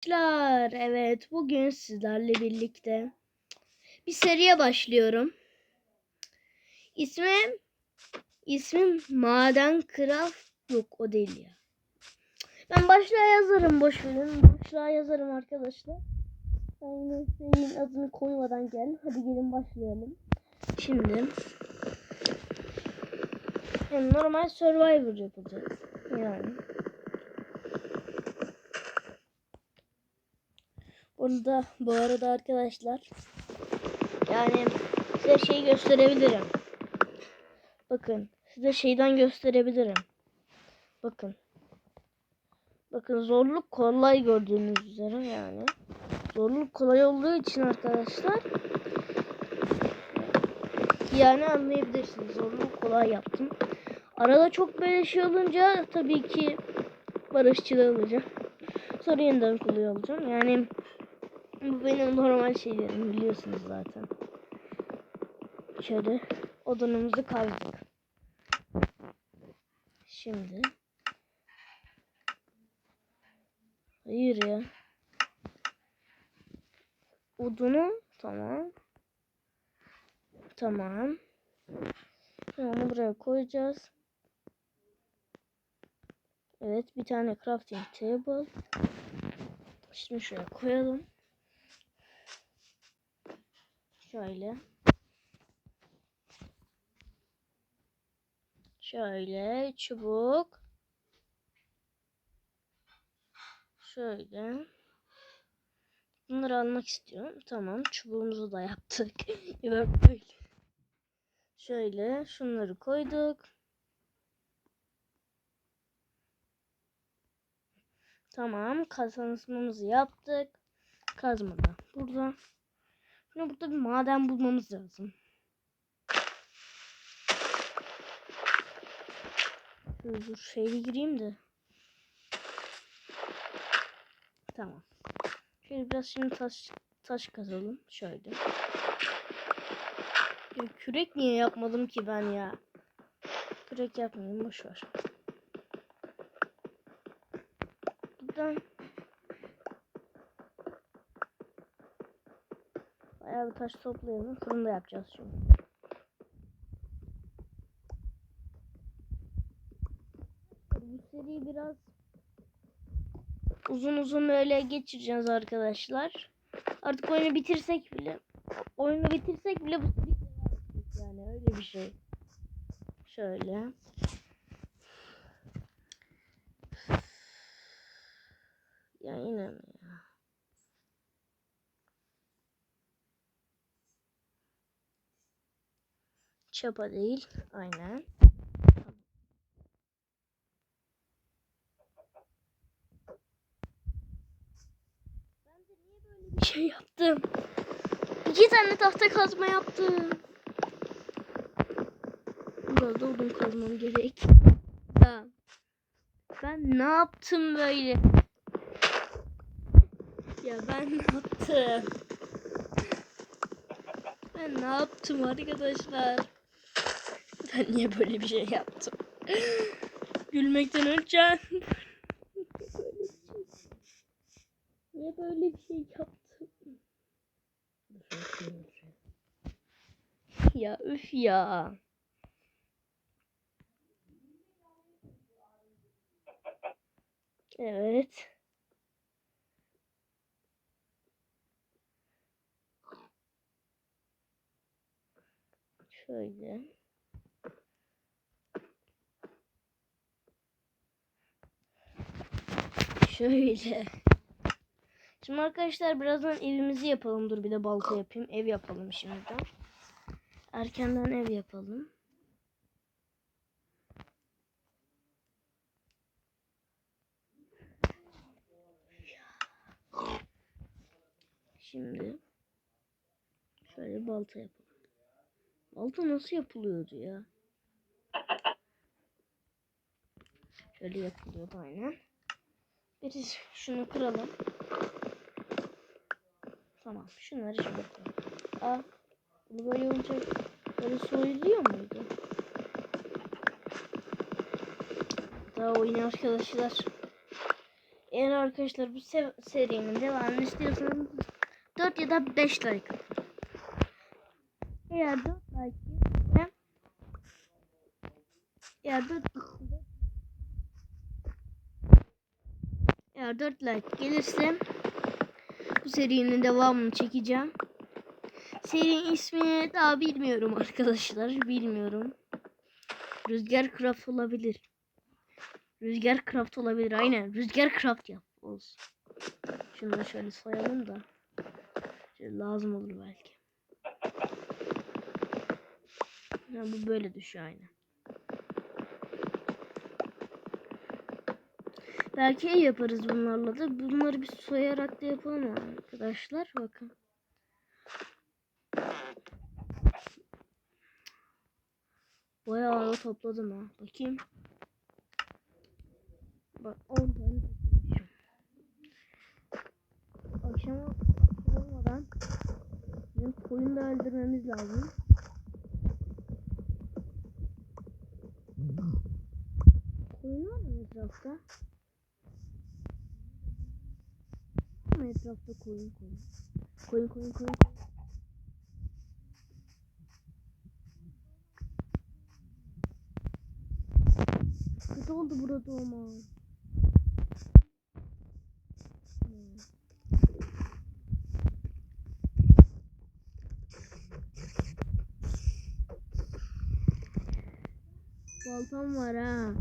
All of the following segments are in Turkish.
Arkadaşlar evet bugün sizlerle birlikte bir seriye başlıyorum. İsmim ismim Maden Craft yok o değil ya. Ben başlığa yazarım boş verin. Başlığa yazarım arkadaşlar. Yine serinin adını koymadan gel. Hadi gelin başlayalım. Şimdi yani normal Survivor yapacağız. Yani. Burada bu arada arkadaşlar yani size şey gösterebilirim. Bakın size şeyden gösterebilirim. Bakın. Bakın zorluk kolay gördüğünüz üzere yani. Zorluk kolay olduğu için arkadaşlar yani anlayabilirsiniz. Zorluk kolay yaptım. Arada çok böyle şey olunca tabii ki barışçıl olacağım. Sonra yeniden kolay olacağım. Yani benim normal şeylerim biliyorsunuz zaten. Şöyle odunumuzu kazdık. Şimdi. Hayır ya. Odunu tamam. Tamam. Onu buraya koyacağız. Evet bir tane crafting table. Şimdi şuraya koyalım. Şöyle. Şöyle çubuk. Şöyle. Bunları almak istiyorum. Tamam. Çubuğumuzu da yaptık. Şöyle şunları koyduk. Tamam. Kazanımızı yaptık. Kazma da burada. Şimdi burada bir maden bulmamız lazım. Dur, dur gireyim de. Tamam. Şöyle biraz şimdi taş taş kazalım. Şöyle. Ya kürek niye yapmadım ki ben ya? Kürek yapmayayım boş ver. Buradan bir taş toplayalım. Fırında yapacağız şimdi. Bu seriyi biraz uzun uzun öyle geçireceğiz arkadaşlar. Artık oyunu bitirsek bile oyunu bitirsek bile bu yani öyle bir şey. Şöyle. Ya yine Çapa değil. Aynen. Bir şey yaptım? İki tane tahta kazma yaptım. Biraz da odun kazmam gerek. Ben ne yaptım böyle? Ya ben ne yaptım? Ben ne yaptım arkadaşlar? Ben niye böyle bir şey yaptım? Gülmekten öleceğim. Niye böyle bir şey yaptım? Ya üf ya. Evet. Şöyle. Şöyle. Şimdi arkadaşlar birazdan evimizi yapalım. Dur bir de balta yapayım. Ev yapalım şimdiden. Erkenden ev yapalım. Şimdi şöyle balta yapalım. Balta nasıl yapılıyordu ya? Şöyle yapılıyordu aynen. Bir şunu kıralım. Tamam. Şunları şimdi koyalım. Aa, bunu böyle olunca böyle soyuluyor muydu? Daha oyun arkadaşlar. Eğer arkadaşlar bu se- serinin devamını istiyorsanız 4 ya da 5 like atın. Eğer 4 like eğer 4 eğer 4 like gelirse bu serinin devamını çekeceğim. Serinin ismini daha bilmiyorum arkadaşlar. Bilmiyorum. Rüzgar Craft olabilir. Rüzgar Craft olabilir. Aynen. Rüzgar Craft yap. Olsun. Şunu da şöyle soyalım da. Şöyle lazım olur belki. Ya bu böyle düşüyor aynen. Belki yaparız bunlarla da. Bunları bir soyarak da yapalım arkadaşlar. Bakın. Bayağı da topladım ha. Bakayım. Bak 10 tane toplamışım. Akşama akşam olmadan bizim koyunu da öldürmemiz lazım. Koyun var mı etrafta? Mı etrafta koyun koyun? Koyun koyun koyun. Kötü oldu burada ama. Baltam var ha.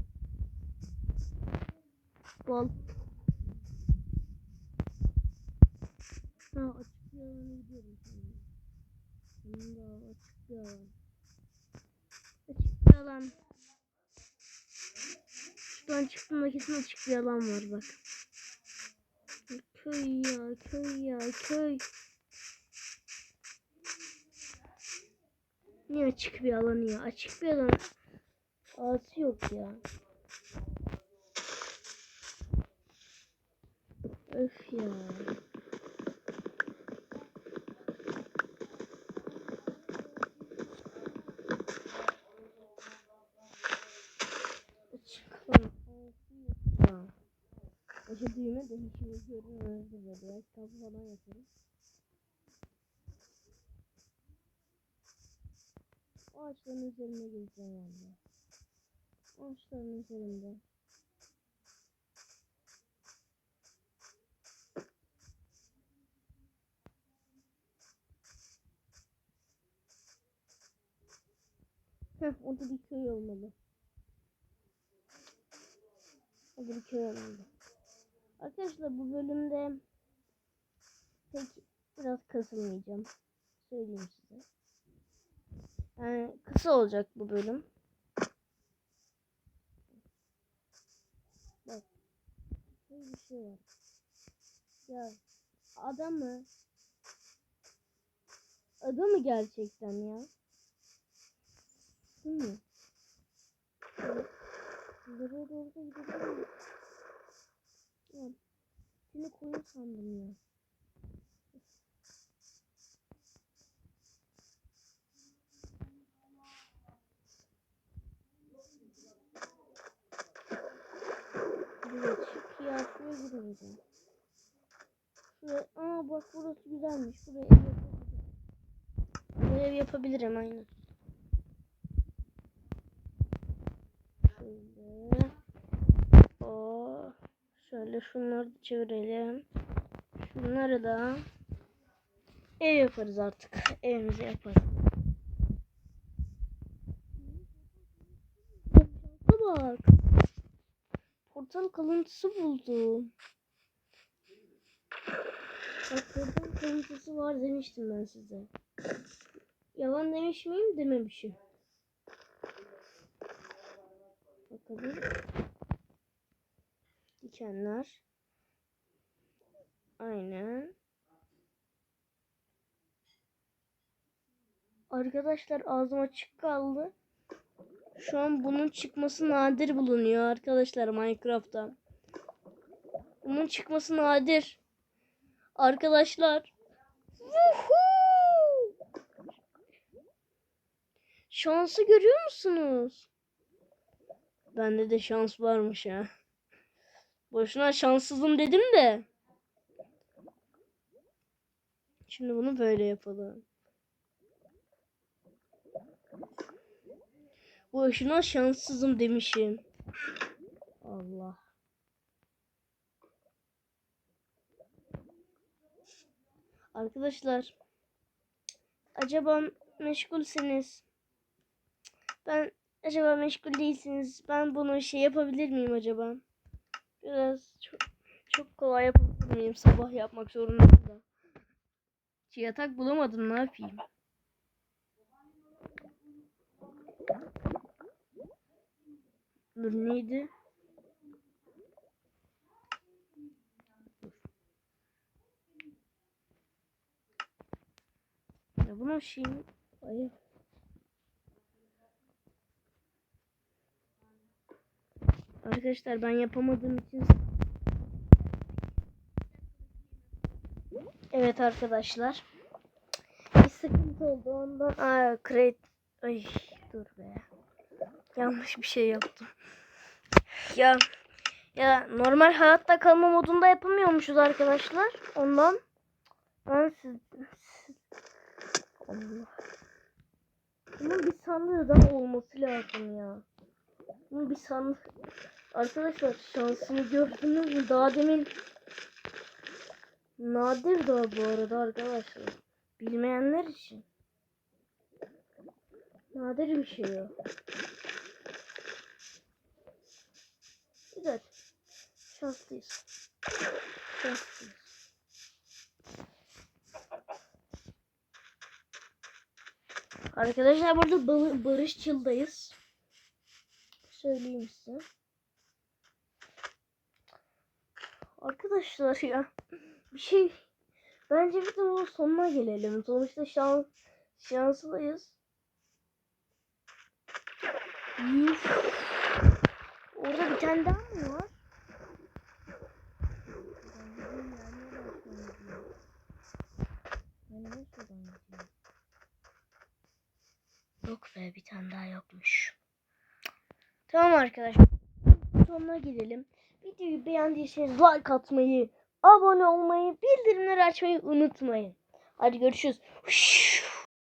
Bal. Ha açık bir alana gidiyorum şimdi. Sonunda açık bir alan. Açık bir alan. Şuradan çıktığımda kesin açık bir alan var bak. Köy ya köy ya köy. Niye açık bir alan ya? Açık bir alan. Ağası yok ya. Öf ya. Açık alan. Ağası yok ya. Başa düğme de hiç görünmez böyle. Ayakkabı falan yaparım. Ağaçların üzerine gezeceğim valla. Ağaçların üzerinde. Heh, orada bir köy olmalı. Orada bir köy olmalı. Arkadaşlar bu bölümde pek biraz kasılmayacağım. Söyleyeyim size. Yani kısa olacak bu bölüm. Bak. Böyle bir şey var. Ya adam mı? Adam mı gerçekten ya? Değil mi? Nereye doğru gidelim. Ya, seni koyun sandım ya. Evet, şu kıyafeye girmeyeceğim. Şuraya, aa bak burası güzelmiş. Buraya ev yapabilirim. Buraya ev yapabilirim aynen. Şöyle. O şöyle şunları çevirelim. Şunları da ev yaparız artık. Evimizi yaparız. Şansa bak. Portal kalıntısı buldum. Bak portal kalıntısı var demiştim ben size. Yalan demiş miyim dememişim. Bakalım. Dikenler. Aynen. Arkadaşlar ağzım açık kaldı. Şu an bunun çıkması nadir bulunuyor arkadaşlar Minecraft'ta. Bunun çıkması nadir. Arkadaşlar. Woohoo! Şansı görüyor musunuz? Bende de şans varmış ha. Boşuna şanssızım dedim de. Şimdi bunu böyle yapalım. Boşuna şanssızım demişim. Allah. Arkadaşlar. Acaba meşgulseniz. Ben acaba meşgul değilsiniz. Ben bunu şey yapabilir miyim acaba? Biraz çok, çok kolay miyim? Sabah yapmak zorundayım da. Yatak bulamadım ne yapayım? Dur neydi? Ya bunun şeyi... Ay. Arkadaşlar ben yapamadığım için Evet arkadaşlar. Bir sıkıntı oldu ondan. Aa create. Ay dur be. Yanlış bir şey yaptım. Ya ya normal hayatta kalma modunda yapamıyormuşuz arkadaşlar. Ondan ben siz, Allah. Bunun bir sandığı daha olması lazım ya. Bunun bir sandık. Arkadaşlar şansını gördünüz mü? Daha demin Nadir daha bu arada arkadaşlar. Bilmeyenler için. Nadir bir şey o. Güzel. Şanslıyız. Şanslıyız. Arkadaşlar burada Ba- Barışçıl'dayız. Söyleyeyim size. Arkadaşlar ya bir şey bence videonun sonuna gelelim. Sonuçta şans şanslıyız. Orada bir tane daha mı var? Yok be bir tane daha yokmuş. Tamam arkadaşlar. Sonuna gidelim. Videoyu beğendiyseniz like atmayı, abone olmayı, bildirimleri açmayı unutmayın. Hadi görüşürüz.